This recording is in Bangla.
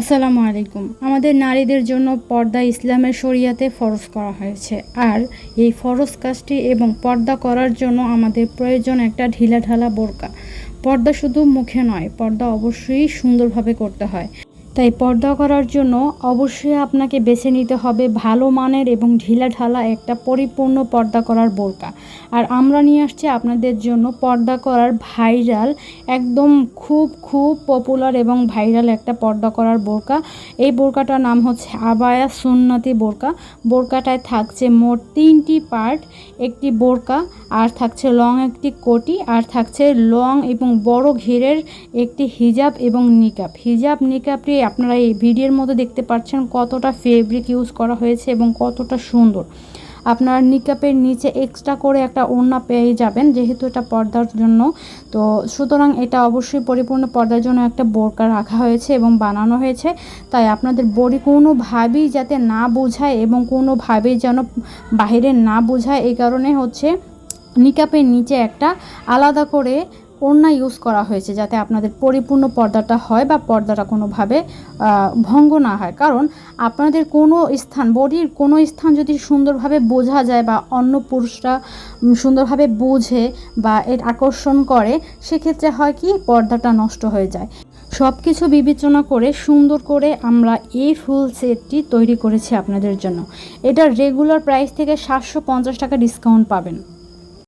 আসসালামু আলাইকুম। আমাদের নারীদের জন্য পর্দা ইসলামের শরিয়াতে ফরজ করা হয়েছে। আর এই ফরজ কাজটি এবং পর্দা করার জন্য আমাদের প্রয়োজন একটা ঢিলাঢালা বোরকা। পর্দা শুধু মুখে নয়, পর্দা অবশ্যই সুন্দরভাবে করতে হয়। তাই পর্দা করার জন্য অবশ্যই আপনাকে বেছে নিতে হবে ভালো মানের এবং ঢিলাঢালা একটা পরিপূর্ণ পর্দা করার বোরকা। আর আমরা নিয়ে আসছি আপনাদের জন্য পর্দা করার ভাইরাল, একদম খুব খুব পপুলার এবং ভাইরাল একটা পর্দা করার বোরকা। এই বোরকাটার নাম হচ্ছে আবায়া সুন্নতি বোরকা। বোরকাটায় থাকছে মোট তিনটি পার্ট, একটি বোরকা, আর থাকছে লং একটি কোটি, আর থাকছে লং এবং বড় ঘেরের একটি হিজাব এবং নিকাব। হিজাব, নিকাবটি আপনারা এই ভিডিওর মধ্যে দেখতে পাচ্ছেন কতটা ফেব্রিক ইউজ করা হয়েছে এবং কতটা সুন্দর। আপনার নিকাপের নিচে এক্সট্রা করে একটা ওড়না পেয়ে যাবেন, যেহেতু এটা পর্দার জন্য। তো সুতরাং এটা অবশ্যই পরিপূর্ণ পর্দার জন্য একটা বোরকা রাখা হয়েছে এবং বানানো হয়েছে। তাই আপনাদের বডি কোনোভাবেই যাতে না বোঝায় এবং কোনোভাবেই যেন বাইরে না বোঝায়, এই কারণে হচ্ছে নিকাপের নিচে একটা আলাদা করে ওড়না ইউজ করা হয়েছে যাতে আপনাদের পরিপূর্ণ পর্দাটা হয় বা পর্দাটা কোনোভাবে ভঙ্গ না হয়। কারণ আপনাদের কোনো স্থান, বডির কোনো স্থান যদি সুন্দরভাবে বোঝা যায় বা অন্য পুরুষরা সুন্দরভাবে বোঝে বা এর আকর্ষণ করে, সেক্ষেত্রে হয় কি পর্দাটা নষ্ট হয়ে যায়। সব কিছু বিবেচনা করে, সুন্দর করে আমরা এই ফুল সেটটি তৈরি করেছি আপনাদের জন্য। এটার রেগুলার প্রাইস থেকে সাতশো পঞ্চাশ টাকা ডিসকাউন্ট পাবেন।